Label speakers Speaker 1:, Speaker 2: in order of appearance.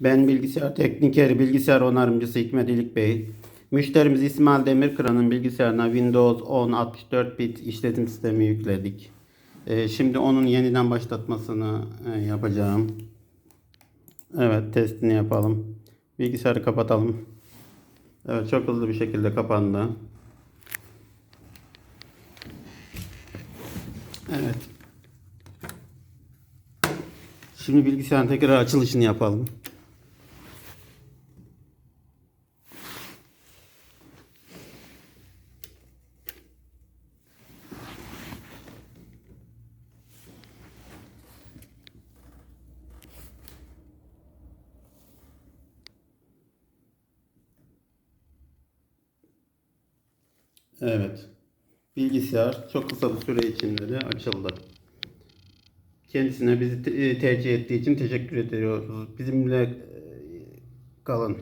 Speaker 1: Ben bilgisayar teknikeri, bilgisayar onarımcısı Hikmet İlik Bey. Müşterimiz İsmail Demirkıran'ın bilgisayarına Windows 10 64 bit işletim sistemi yükledik. Ee, şimdi onun yeniden başlatmasını e, yapacağım. Evet testini yapalım. Bilgisayarı kapatalım. Evet çok hızlı bir şekilde kapandı. Evet. Şimdi bilgisayarın tekrar açılışını yapalım. Evet. Bilgisayar çok kısa bir süre içinde de açıldı. Kendisine bizi te- tercih ettiği için teşekkür ediyoruz. Bizimle e, kalın.